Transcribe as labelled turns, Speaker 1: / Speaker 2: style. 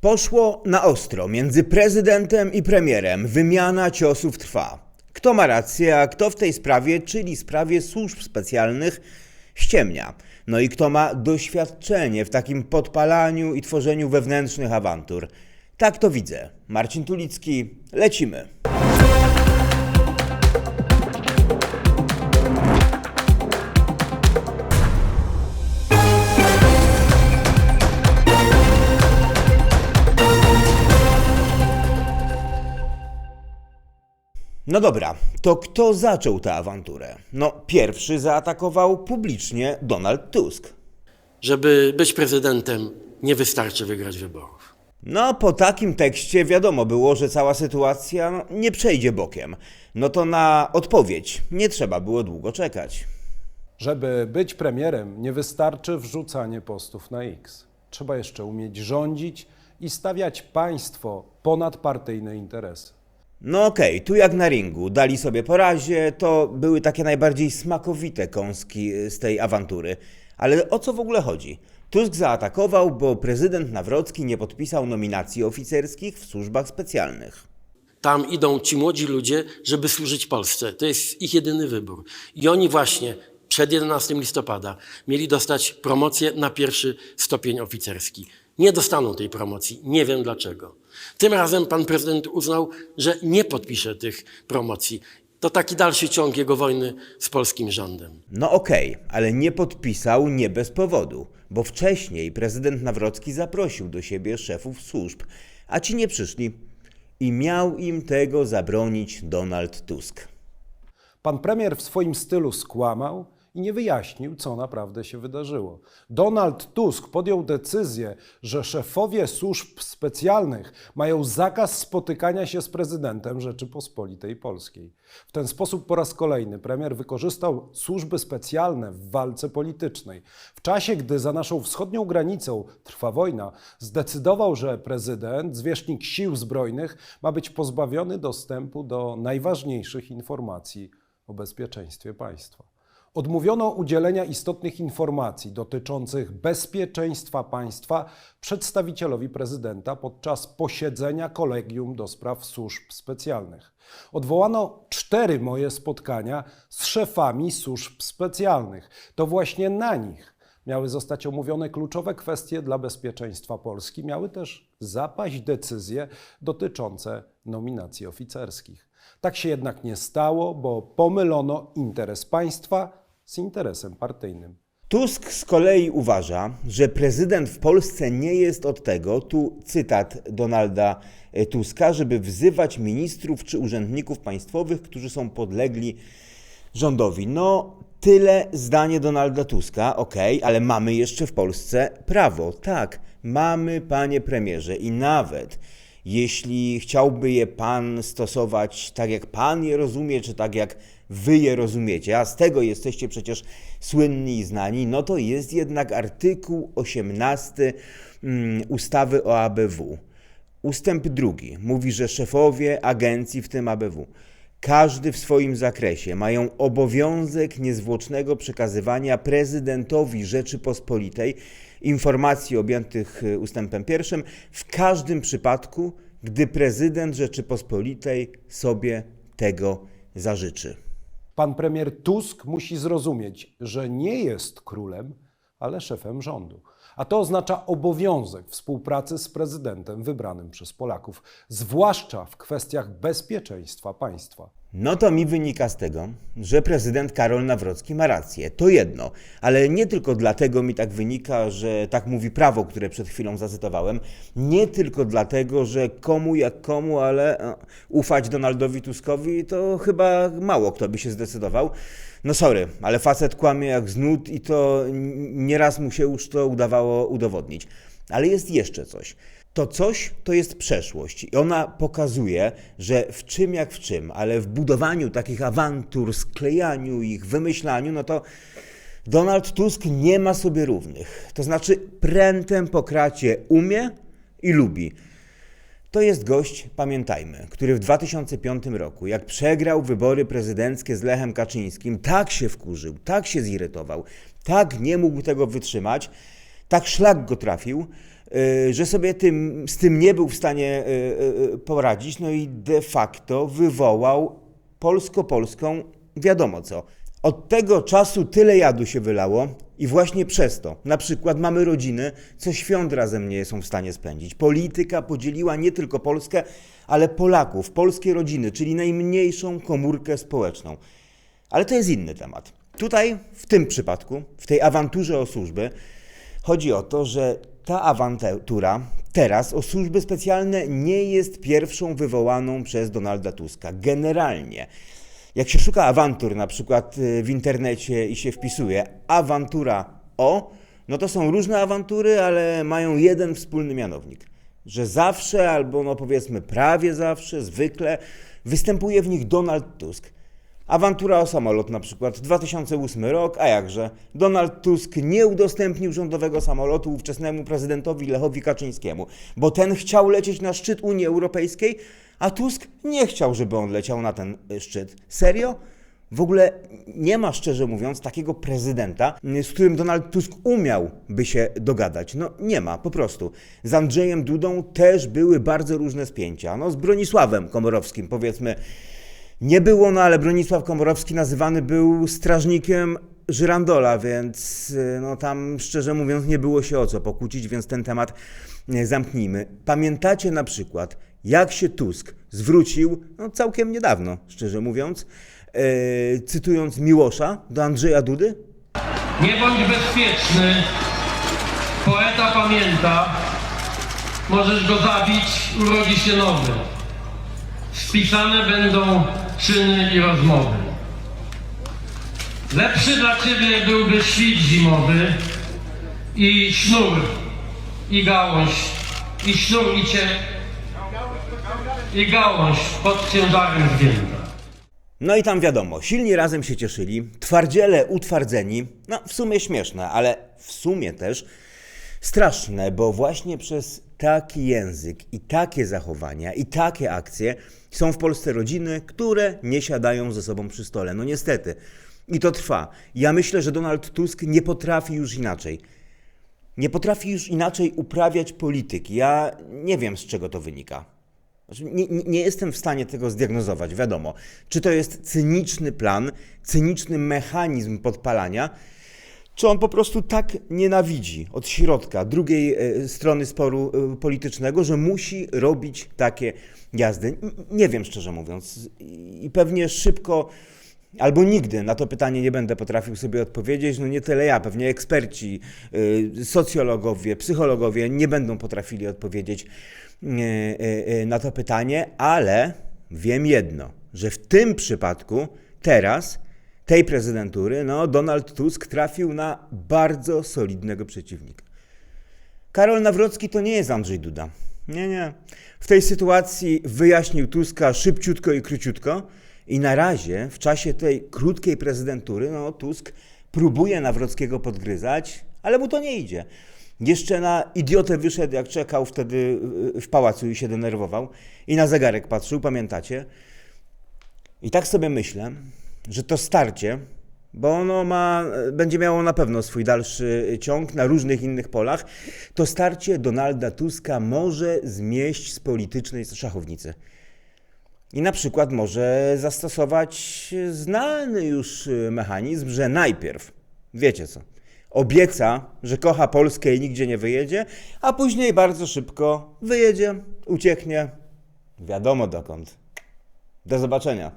Speaker 1: Poszło na ostro między prezydentem i premierem. Wymiana ciosów trwa. Kto ma rację, a kto w tej sprawie, czyli sprawie służb specjalnych, ściemnia. No i kto ma doświadczenie w takim podpalaniu i tworzeniu wewnętrznych awantur. Tak to widzę. Marcin Tulicki, lecimy. No dobra, to kto zaczął tę awanturę? No, pierwszy zaatakował publicznie Donald Tusk.
Speaker 2: Żeby być prezydentem, nie wystarczy wygrać wyborów.
Speaker 1: No, po takim tekście wiadomo było, że cała sytuacja no, nie przejdzie bokiem. No to na odpowiedź nie trzeba było długo czekać.
Speaker 3: Żeby być premierem, nie wystarczy wrzucanie postów na X. Trzeba jeszcze umieć rządzić i stawiać państwo ponad partyjne interesy.
Speaker 1: No okej, tu jak na ringu, dali sobie po to były takie najbardziej smakowite kąski y, z tej awantury. Ale o co w ogóle chodzi? Tusk zaatakował, bo prezydent Nawrocki nie podpisał nominacji oficerskich w służbach specjalnych.
Speaker 2: Tam idą ci młodzi ludzie, żeby służyć Polsce. To jest ich jedyny wybór. I oni właśnie przed 11 listopada mieli dostać promocję na pierwszy stopień oficerski. Nie dostaną tej promocji. Nie wiem dlaczego. Tym razem pan prezydent uznał, że nie podpisze tych promocji. To taki dalszy ciąg jego wojny z polskim rządem.
Speaker 1: No okej, ale nie podpisał nie bez powodu, bo wcześniej prezydent Nawrocki zaprosił do siebie szefów służb, a ci nie przyszli. I miał im tego zabronić Donald Tusk.
Speaker 3: Pan premier w swoim stylu skłamał i nie wyjaśnił, co naprawdę się wydarzyło. Donald Tusk podjął decyzję, że szefowie służb specjalnych mają zakaz spotykania się z prezydentem Rzeczypospolitej Polskiej. W ten sposób po raz kolejny premier wykorzystał służby specjalne w walce politycznej. W czasie, gdy za naszą wschodnią granicą trwa wojna, zdecydował, że prezydent, zwierzchnik sił zbrojnych, ma być pozbawiony dostępu do najważniejszych informacji o bezpieczeństwie państwa. Odmówiono udzielenia istotnych informacji dotyczących bezpieczeństwa państwa przedstawicielowi prezydenta podczas posiedzenia kolegium do spraw służb specjalnych. Odwołano cztery moje spotkania z szefami służb specjalnych. To właśnie na nich miały zostać omówione kluczowe kwestie dla bezpieczeństwa Polski, miały też zapaść decyzje dotyczące nominacji oficerskich. Tak się jednak nie stało, bo pomylono interes państwa z interesem partyjnym.
Speaker 1: Tusk z kolei uważa, że prezydent w Polsce nie jest od tego, tu cytat Donalda e, Tuska, żeby wzywać ministrów czy urzędników państwowych, którzy są podlegli rządowi. No, tyle zdanie Donalda Tuska, okej, ale mamy jeszcze w Polsce prawo. Tak, mamy, panie premierze, i nawet jeśli chciałby je pan stosować tak, jak pan je rozumie, czy tak, jak wy je rozumiecie, a z tego jesteście przecież słynni i znani, no to jest jednak artykuł 18 mm, ustawy o ABW. Ustęp drugi mówi, że szefowie agencji, w tym ABW, każdy w swoim zakresie mają obowiązek niezwłocznego przekazywania prezydentowi Rzeczypospolitej informacji objętych y, ustępem pierwszym w każdym przypadku, gdy prezydent Rzeczypospolitej sobie tego zażyczy.
Speaker 3: Pan premier Tusk musi zrozumieć, że nie jest królem, ale szefem rządu. A to oznacza obowiązek współpracy z prezydentem wybranym przez Polaków, zwłaszcza w kwestiach bezpieczeństwa państwa.
Speaker 1: No to mi wynika z tego, że prezydent Karol Nawrocki ma rację. To jedno, ale nie tylko dlatego mi tak wynika, że tak mówi prawo, które przed chwilą zacytowałem. Nie tylko dlatego, że komu jak komu, ale e, ufać Donaldowi Tuskowi to chyba mało kto by się zdecydował. No sorry, ale facet kłamie jak znud i to nieraz mu się już to udawało udowodnić. Ale jest jeszcze coś. To coś to jest przeszłość i ona pokazuje, że w czym jak w czym, ale w budowaniu takich awantur, sklejaniu ich, wymyślaniu, no to Donald Tusk nie ma sobie równych. To znaczy prętem po kracie umie i lubi. To jest gość, pamiętajmy, który w 2005 roku, jak przegrał wybory prezydenckie z Lechem Kaczyńskim, tak się wkurzył, tak się zirytował, tak nie mógł tego wytrzymać, tak szlak go trafił, y, że sobie tym, z tym nie był w stanie y, y, poradzić, no i de facto wywołał polsko-polską wiadomo co. Od tego czasu tyle jadu się wylało i właśnie przez to, na przykład mamy rodziny, co świąt razem nie są w stanie spędzić. Polityka podzieliła nie tylko Polskę, ale Polaków, polskie rodziny, czyli najmniejszą komórkę społeczną. Ale to jest inny temat. Tutaj, w tym przypadku, w tej awanturze o służby, chodzi o to, że ta awantura teraz o służby specjalne nie jest pierwszą wywołaną przez Donalda Tuska. Generalnie. Jak się szuka awantur na przykład y, w internecie i się wpisuje awantura o, no to są różne awantury, ale mają jeden wspólny mianownik. Że zawsze, albo no powiedzmy prawie zawsze, zwykle występuje w nich Donald Tusk. Awantura o samolot na przykład, 2008 rok, a jakże? Donald Tusk nie udostępnił rządowego samolotu ówczesnemu prezydentowi Lechowi Kaczyńskiemu, bo ten chciał lecieć na szczyt Unii Europejskiej, a Tusk nie chciał, żeby on leciał na ten y, szczyt. Serio? W ogóle nie ma, szczerze mówiąc, takiego prezydenta, y, z którym Donald Tusk umiałby się dogadać. No nie ma, po prostu. Z Andrzejem Dudą też były bardzo różne spięcia. No z Bronisławem Komorowskim, powiedzmy, nie było, no ale Bronisław Komorowski nazywany był strażnikiem Żyrandola, więc y, no tam szczerze mówiąc nie było się o co pokłócić, więc ten temat y, zamknijmy. Pamiętacie na przykład, jak się Tusk zwrócił, no całkiem niedawno, szczerze mówiąc, yy, cytując Miłosza do Andrzeja Dudy?
Speaker 4: Nie bądź bezpieczny. Poeta pamięta. Możesz go zabić, urodzi się nowy. Spisane będą czyny i rozmowy. Lepszy dla ciebie byłby świt zimowy i sznur, i gałąź, i sznur, i cię, i gałąź pod ciężarem zdjęta.
Speaker 1: No i tam wiadomo, silni razem się cieszyli, twardziele utwardzeni, no w sumie śmieszne, ale w sumie też straszne, bo właśnie przez taki język i takie zachowania i takie akcje są w Polsce rodziny, które nie siadają ze sobą przy stole. No niestety. I to trwa. Ja myślę, że Donald Tusk nie potrafi już inaczej. Nie potrafi już inaczej uprawiać polityki. Ja nie wiem, z czego to wynika. Znaczy, Nie, nie, nie jestem w stanie tego zdiagnozować, wiadomo. Czy to jest cyniczny plan, cyniczny mechanizm podpalania, czy on po prostu tak nienawidzi od środka drugiej e, strony sporu e, politycznego, że musi robić takie jazdy? Nie wiem, szczerze mówiąc. I pewnie szybko albo nigdy na to pytanie nie będę potrafił sobie odpowiedzieć. No nie tyle ja, pewnie eksperci, y, socjologowie, psychologowie nie będą potrafili odpowiedzieć na to pytanie, ale wiem jedno, że w tym przypadku teraz tej prezydentury, no Donald Tusk trafił na bardzo solidnego przeciwnika. Karol Nawrocki to nie jest Andrzej Duda. Nie, nie. W tej sytuacji wyjaśnił Tuska szybciutko i króciutko i na razie, w czasie tej krótkiej prezydentury, no Tusk próbuje Nawrockiego podgryzać, ale mu to nie idzie. Jeszcze na idiotę wyszedł, jak czekał wtedy w pałacu i się denerwował i na zegarek patrzył, pamiętacie? I tak sobie myślę, że to starcie, bo ono ma, będzie miało na pewno swój dalszy ciąg na różnych innych polach, to starcie Donalda Tuska może zmieść z politycznej szachownicy. I na przykład może zastosować znany już mechanizm, że najpierw, wiecie co, obieca, że kocha Polskę i nigdzie nie wyjedzie, a później bardzo szybko wyjedzie, ucieknie, wiadomo dokąd. Do zobaczenia.